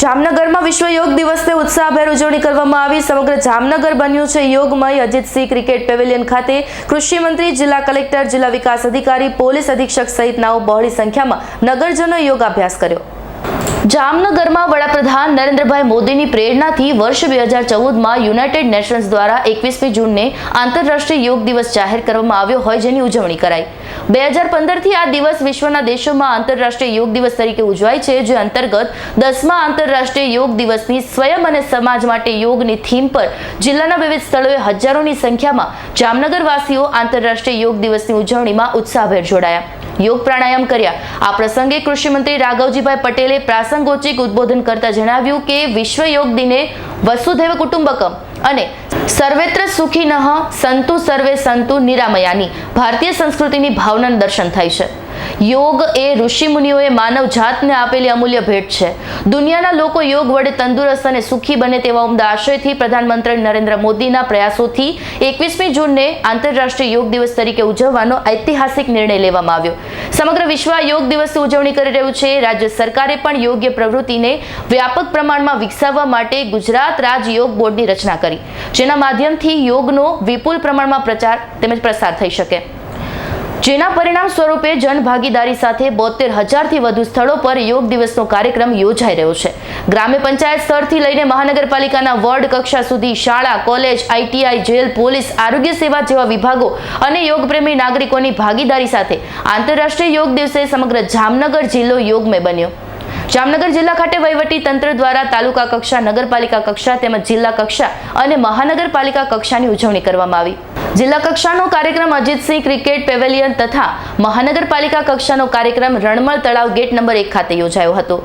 જામનગરમાં વિશ્વ યોગ દિવસને ઉત્સાહભેર ઉજવણી કરવામાં આવી. સમગ્ર જામનગર બન્યું છે યોગમય અજીતસિંહ ક્રિકેટ પેવેલિયન ખાતે. કૃષિ મંત્રી, જિલ્લા કલેક્ટર, જિલ્લા વિકાસ અધિકારી, પોલીસ અધિક્ષક સહિતનાઓ બહોળી સંખ્યામાં નગરજનોએ યોગાભ્યાસ કર્યો. જામનગરમાં વડાપ્રધાન નરેન્દ્રભાઈ મોદીની પ્રેરણાથી વર્ષ બે હજાર ચૌદમાં યુનાઇટેડ નેશન્સ દ્વારા એકવીસમી જૂનને આંતરરાષ્ટ્રીય યોગ દિવસ જાહેર કરવામાં આવ્યો હોય જેની ઉજવણી કરાઈ. બે હજાર પંદરથી આ દિવસ વિશ્વના દેશોમાં આંતરરાષ્ટ્રીય યોગ દિવસ તરીકે ઉજવાય છે, જે અંતર્ગત દસમા આંતરરાષ્ટ્રીય યોગ દિવસની સ્વયં અને સમાજ માટે યોગની થીમ પર જિલ્લાના વિવિધ સ્થળોએ હજારોની સંખ્યામાં જામનગરવાસીઓ આંતરરાષ્ટ્રીય યોગ દિવસની ઉજવણીમાં ઉત્સાહભેર જોડાયા. યોગ પ્રાણાયામ કર્યા. આ પ્રસંગે કૃષિમંત્રી રાઘવજીભાઈ પટેલે પ્રાસંગોચિક ઉદ્બોધન કરતા જણાવ્યું કે વિશ્વ યોગ દિને વસુધૈવ કુટુંબકમ અને સર્વેત્ર સુખી નહ, સંતુ સર્વે સંતુ નિરામયાની ભારતીય સંસ્કૃતિની ભાવનાનું દર્શન થાય છે. યોગ એ ઋષિ મુનિઓએ માનવ જાતને આપેલી અમૂલ્ય ભેટ છે. દુનિયાના લોકો યોગ વડે તંદુરસ્ત અને સુખી બને તેવા ઉમદા આશયથી પ્રધાનમંત્રી નરેન્દ્ર મોદીના પ્રયાસોથી એકવીસમી જૂનને આંતરરાષ્ટ્રીય યોગ દિવસ તરીકે ઉજવવાનો ઐતિહાસિક નિર્ણય લેવામાં આવ્યો. સમગ્ર વિશ્વ યોગ દિવસની ઉજવણી કરી રહ્યું છે. રાજ્ય સરકારે પણ યોગ્ય પ્રવૃત્તિને વ્યાપક પ્રમાણમાં વિકસાવવા માટે ગુજરાત રાજ યોગ બોર્ડની રચના કરી. જેના માધ્યમથી યોગનો વિપુલ પ્રમાણમાં પ્રચાર તેમજ પ્રસાર થઈ શકે. જેના પરિણામ સ્વરૂપે જનભાગીદારી સાથે બોતેર હજારથી વધુ સ્થળો પર યોગ દિવસનો કાર્યક્રમ યોજાઈ રહ્યો છે. ગ્રામ્ય પંચાયત સ્તરથી લઈને મહાનગરપાલિકાના વોર્ડ કક્ષા સુધી શાળા, કોલેજ, આઈટીઆઈ, જેલ, પોલીસ, આરોગ્ય સેવા જેવા વિભાગો અને યોગપ્રેમી નાગરિકોની ભાગીદારી સાથે આંતરરાષ્ટ્રીય યોગ દિવસે સમગ્ર જામનગર જિલ્લો યોગમય બન્યો. જામનગર જિલ્લા ખાતે વહીવટી તંત્ર દ્વારા તાલુકા કક્ષા, નગરપાલિકા કક્ષા તેમજ જિલ્લા કક્ષા અને મહાનગરપાલિકા કક્ષાની ઉજવણી કરવામાં આવી. જિલ્લા કક્ષાનો કાર્યક્રમ અજીતસિંહ ક્રિકેટ પેવેલિયન તથા મહાનગરપાલિકા કક્ષાનો કાર્યક્રમ રણમલ તળાવ ગેટ નંબર એક ખાતે યોજાયો હતો.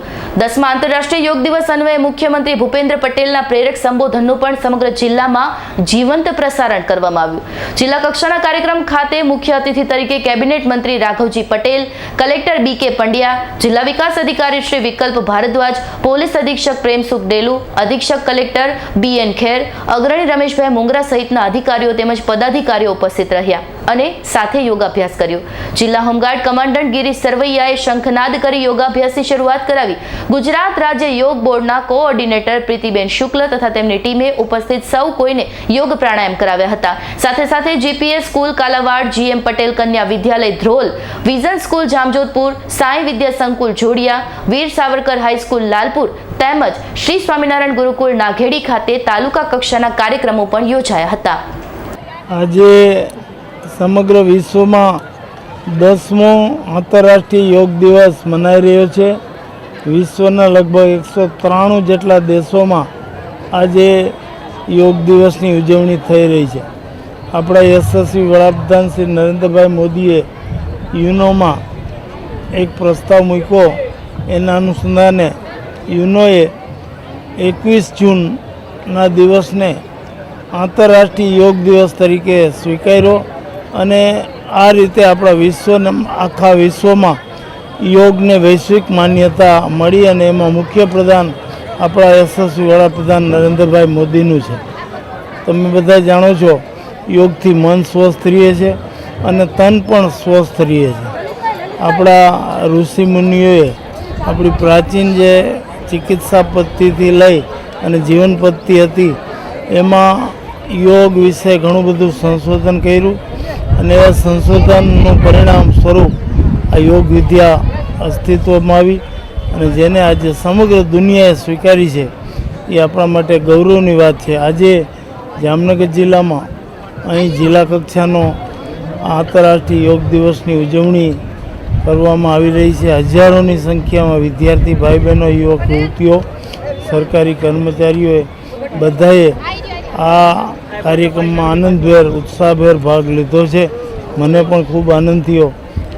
દસમા આંતરરાષ્ટ્રીય યોગ દિવસ અન્વયે મુખ્યમંત્રી ભૂપેન્દ્ર પટેલના પ્રેરક સંબોધનનું પણ સમગ્ર જિલ્લામાં જીવંત પ્રસારણ કરવામાં આવ્યું. જિલ્લા કક્ષાના કાર્યક્રમ ખાતે મુખ્ય અતિથિ તરીકે કેબિનેટ મંત્રી રાઘવજી પટેલ, કલેક્ટર બી કે પંડ્યા, જિલ્લા વિકાસ અધિકારી શ્રી વિકલ્પ ભારદ્વાજ, પોલીસ અધિક્ષક પ્રેમસુખ ડેલુ, અધિક્ષક કલેક્ટર બી એન ખેર, અગ્રણી રમેશભાઈ મુંગરા સહિતના અધિકારીઓ તેમજ પદાધિકારીઓ ઉપસ્થિત રહ્યા અને સાથે યોગાભ્યાસ કર્યો. જિલ્લા હોમગાર્ડ કમાન્ડન્ટ ગિરીશ સરવૈયાએ શંખનાદ કરી યોગાભ્યાસની શરૂઆત કરાવી. ગુજરાત રાજ્ય યોગ બોર્ડના કોઓર્ડિનેટર પ્રીતિબેન શુક્લ તથા તેમની ટીમે ઉપસ્થિત સૌ કોઈને યોગ પ્રાણાયામ કરાવ્યા હતા. સાથે સાથે GPS school Kalavad, GM Patel Kanya Vidyalaya Dhrol, vision school Jamjodhpur, Sai Vidya Sankul Jodiya, Veer Savarkar high school Lalpur તેમજ શ્રી સ્વામિનારાયણ ગુરુકુળ નાઘેડી ખાતે તાલુકા કક્ષાના કાર્યક્રમો પણ યોજાયા હતા. આજે સમગ્ર વિશ્વમાં દસમો આંતરરાષ્ટ્રીય યોગ દિવસ મનાઈ રહ્યો છે. વિશ્વના લગભગ એકસો ત્રાણું જેટલા દેશોમાં આજે યોગ દિવસની ઉજવણી થઈ રહી છે. આપણા યશસ્વી વડાપ્રધાન શ્રી નરેન્દ્રભાઈ મોદીએ યુનોમાં એક પ્રસ્તાવ મૂક્યો. એના અનુસંધાને યુનોએ એકવીસ જૂનના દિવસને આંતરરાષ્ટ્રીય યોગ દિવસ તરીકે સ્વીકાર્યો અને આ રીતે આપણા વિશ્વને, આખા વિશ્વમાં યોગને વૈશ્વિક માન્યતા મળી અને એમાં મુખ્ય પ્રધાન આપણા યશસ્વી વડાપ્રધાન નરેન્દ્રભાઈ મોદીનું છે. તમે બધા જાણો છો, યોગથી મન સ્વસ્થ રહે છે અને તન પણ સ્વસ્થ રહે છે. આપણા ઋષિ મુનિઓએ આપણી પ્રાચીન જે ચિકિત્સા પદ્ધતિથી લઈ અને જીવન પદ્ધતિ હતી, એમાં યોગ વિશે ઘણું બધું સંશોધન કર્યું અને એ સંશોધનનું પરિણામ સ્વરૂપ આ યોગ વિદ્યા અસ્તિત્વમાં આવી અને જેને આજે સમગ્ર દુનિયાએ સ્વીકારી છે, એ આપણા માટે ગૌરવની વાત છે. આજે જામનગર જિલ્લામાં અહીં જિલ્લા કક્ષાનો આંતરરાષ્ટ્રીય યોગ દિવસની ઉજવણી કરવામાં આવી રહી છે. હજારોની સંખ્યામાં વિદ્યાર્થી ભાઈ બહેનો યુવક, યુવતીઓ, સરકારી કર્મચારીઓએ બધાએ આ કાર્યક્રમમાં આનંદભેર ઉત્સાહભેર ભાગ લીધો છે. મને પણ ખૂબ આનંદ થયો.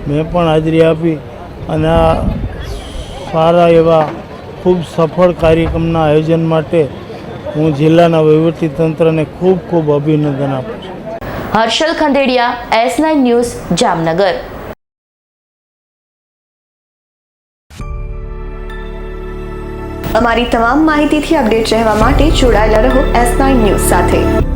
મેં પણ હાજરી આપી અને આ સારા એવા ખૂબ સફળ કાર્યક્રમના આયોજન માટે હું જિલ્લાના વહીવટીતંત્રને ખૂબ ખૂબ અભિનંદન આપું છું. Harshal Khandediya S nine news Jamnagar. અમારી તમામ માહિતીથી અપડેટ રહેવા માટે જોડાયેલા રહો એસ નાઇન ન્યૂઝ સાથે.